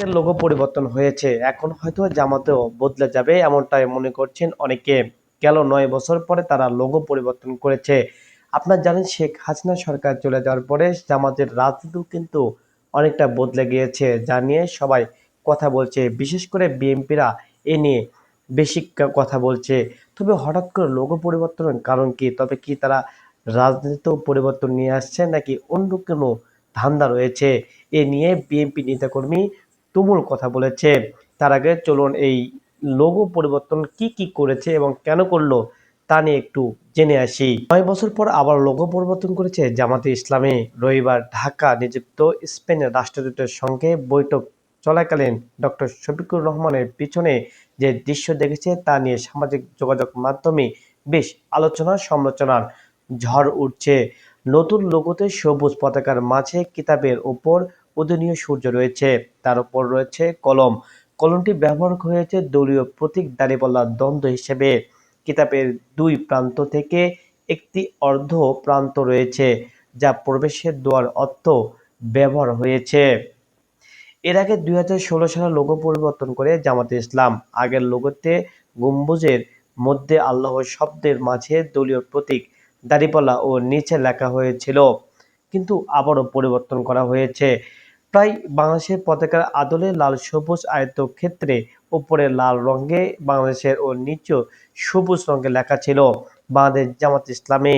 জামাতের লোগো পরিবর্তন হয়েছে। এখন হয়তো জামাতেও বদলে যাবে এমনটাই মনে করছেন অনেকে। গেল নয় বছর পরে তারা লোগো পরিবর্তন করেছে। আপনার জানেন শেখ হাসিনা সরকার চলে যাওয়ার পরে জামাতের রাজনীতিও কিন্তু অনেকটা বদলে গিয়েছে। যা নিয়ে সবাই কথা বলছে। বিশেষ করে বিএনপিরা এ নিয়ে বেশি কথা বলছে। তবে হঠাৎ করে লোগো পরিবর্তনের কারণ কি? তবে কি তারা রাজনীতিতেও পরিবর্তন নিয়ে আসছে নাকি অন্য কোনো ধান্দা রয়েছে? এ নিয়ে বিএনপি নেতাকর্মী তুমুল কথা বলেছে। তার আগে চলুন এই লোগো পরিবর্তন কি কি করেছে এবং কেন করল তা নিয়ে একটু জেনে আসি। নয় বছর পর আবার লোগো পরিবর্তন করেছে জামাতে ইসলামী। রবিবার ঢাকা নিযুক্ত স্পেনের রাষ্ট্রদূতের সঙ্গে বৈঠক চলাকালীন ডক্টর শফিকুর রহমানের পিছনে যে দৃশ্য দেখেছে তা নিয়ে সামাজিক যোগাযোগ মাধ্যমে বেশ আলোচনা সমালোচনার ঝড় উঠছে। নতুন লোগোতে সবুজ পতাকার মাঝে কিতাবের ওপর উদনীয় সূর্য রয়েছে। তার উপর রয়েছে কলম। কলমটি ব্যবহার হয়েছে দলীয় প্রতীক দাঁড়িপাল্লার দ্বন্দ্ব হিসেবে। কিতাবের দুই প্রান্ত থেকে একটি অর্ধ প্রান্ত রয়েছে, যা প্রবেশের দোয়ার অর্থ ব্যবহার হয়েছে। এর আগে দুই হাজার ষোলো সালে লোগো পরিবর্তন করে জামাতে ইসলাম। আগের লোগোতে গম্বুজের মধ্যে আল্লাহ শব্দের মাঝে দলীয় প্রতীক দাড়িপাল্লা ও নিচে লেখা হয়েছিল। কিন্তু আবারও পরিবর্তন করা হয়েছে। প্রায় বাংলাদেশের পতাকার আদলে লাল সবুজ আয়ত ক্ষেত্রে উপরে লাল রঙে বাংলাদেশের ও নিচে সবুজ রঙে লেখা ছিল বাংলাদেশ জামাত ইসলামে।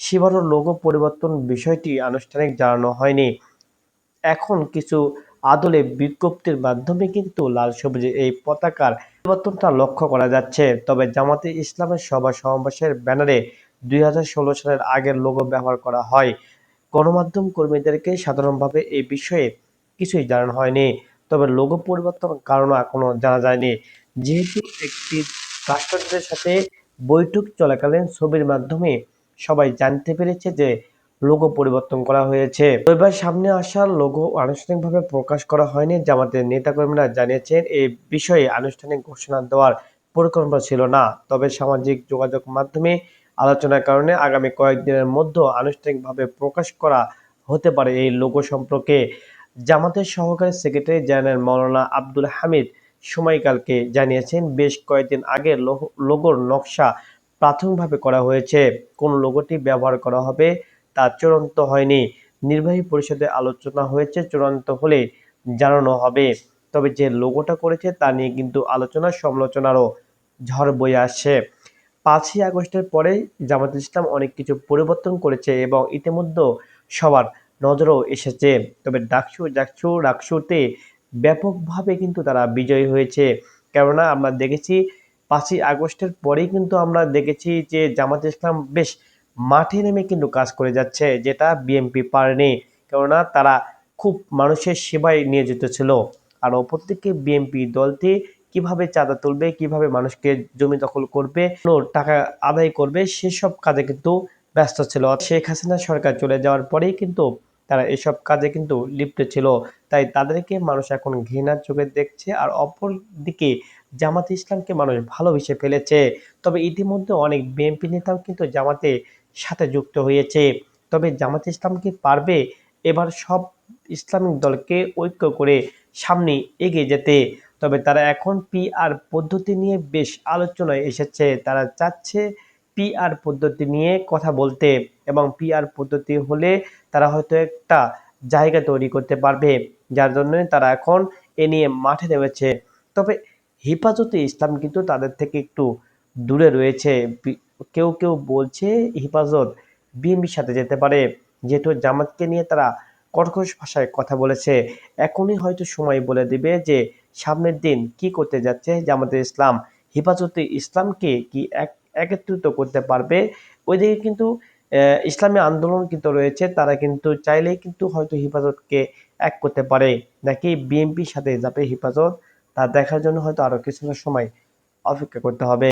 শিবারও লোগো পরিবর্তন বিষয়টি আনুষ্ঠানিক জানানো হয়নি। এখন কিছু আদলে বিজ্ঞপ্তির মাধ্যমে কিন্তু লাল সবুজের এই পতাকার পরিবর্তনটা লক্ষ্য করা যাচ্ছে। তবে জামাতে ইসলামের সভা সমাবেশের ব্যানারে দুই হাজার ষোলো সালের আগের লোগো ব্যবহার করা হয়। গণমাধ্যম কর্মীদেরকে সাধারণভাবে এই বিষয়ে কিছুই জানানো হয়নি। তবে লোগো পরিবর্তন কারণ এখনও জানা যায়নি। যেহেতু একটি রাষ্ট্রদূতের সাথে বৈঠক চলাকালীন ছবির মাধ্যমে সবাই জানতে পেরেছে যে লোগো পরিবর্তন করা হয়েছে। রবিবার সামনে আসা লোগো আনুষ্ঠানিকভাবে প্রকাশ করা হয়নি। জামাতের নেতাকর্মীরা জানিয়েছেন এই বিষয়ে আনুষ্ঠানিক ঘোষণা দেওয়ার পরিকল্পনা ছিল না। তবে সামাজিক যোগাযোগ মাধ্যমে আলোচনার কারণে আগামী কয়েকদিনের মধ্যে আনুষ্ঠানিকভাবে প্রকাশ করা হতে পারে এই লোগো সম্পর্কে। জামাতের সহকারী সেক্রেটারি জেনারেল মাওলানা আব্দুল হামিদ সময়কালকে জানিয়েছেন, বেশ কয়েকদিন আগে লোগোর নকশা প্রাথমিকভাবে করা হয়েছে। কোন লোগোটি ব্যবহার করা হবে তা চূড়ান্ত হয়নি। নির্বাহী পরিষদে আলোচনা হয়েছে, চূড়ান্ত হলে জানানো হবে। তবে যে লোগোটা করেছে তা নিয়ে কিন্তু আলোচনা, সমালোচনারও ঝড় বয়ে আসছে। পাঁচই আগস্টের পরে জামাত ইসলাম অনেক কিছু পরিবর্তন করেছে এবং ইতিমধ্যে সবার নজরও এসেছে। তবে ডাকসু ডাকসু, ডাকসুতে ব্যাপকভাবে কিন্তু তারা বিজয়ী হয়েছে। কেননা আমরা দেখেছি পাঁচই আগস্টের পরেই কিন্তু আমরা দেখেছি যে জামাত ইসলাম বেশ মাঠে নেমে কিন্তু কাজ করে যাচ্ছে, যেটা বিএনপি পারেনি। কেননা তারা খুব মানুষের সেবায় নিয়োজিত ছিল। আর অপর অপরদিকে বিএনপি দলটি কীভাবে চাঁদা তুলবে, কীভাবে মানুষকে জমি দখল করবে টাকা আদায় করবে, সেসব কাজে কিন্তু ব্যস্ত ছিল। শেখ হাসিনা সরকার চলে যাওয়ার পরেই কিন্তু তারা এসব কাজে কিন্তু লিপ্ত ছিল। তাই তাদেরকে মানুষ এখন ঘৃণার চোখে দেখছে আর অপর দিকে জামাতে ইসলামকে মানুষ ভালোবেসে ফেলেছে। তবে ইতিমধ্যে অনেক বিএনপি নেতাও কিন্তু জামাতে সাথে যুক্ত হয়েছে। তবে জামাতে ইসলাম কি পারবে? এবার সব ইসলামিক দলকে ঐক্য করে সামনে এগিয়ে যেতে। তবে তারা এখন পিআর পদ্ধতি নিয়ে বেশ আলোচনায় এসেছে। তারা চাচ্ছে পিআর পদ্ধতি নিয়ে কথা বলতে এবং পিআর পদ্ধতি হলে তারা হয়তো একটা জায়গা তৈরি করতে পারবে, যার জন্য তারা এখন এ নিয়ে মাঠে নেমেছে। তবে হেফাজতে ইসলাম কিন্তু তাদের থেকে একটু দূরে রয়েছে। কেউ কেউ বলছে হেফাজত বিএনপির সাথে যেতে পারে, যেহেতু জামাতকে নিয়ে তারা কর্কশ ভাষায় কথা বলেছে। এখনই হয়তো সময় বলে দিবে যে সামনের দিন কি করতে যাচ্ছে জামাতে ইসলাম, হেফাজতে ইসলামকে কি এক, একত্রিত করতে পারবে? ওইদিকে কিন্তু ইসলামী আন্দোলন কিন্তু রয়েছে, তারা কিন্তু চাইলে কিন্তু হয়তো হেফাজতকে এক করতে পারে। নাকি বিএনপির সাথে যাবে হেফাজত? তা দেখার জন্য হয়তো আরও কিছুটা সময় অপেক্ষা করতে হবে।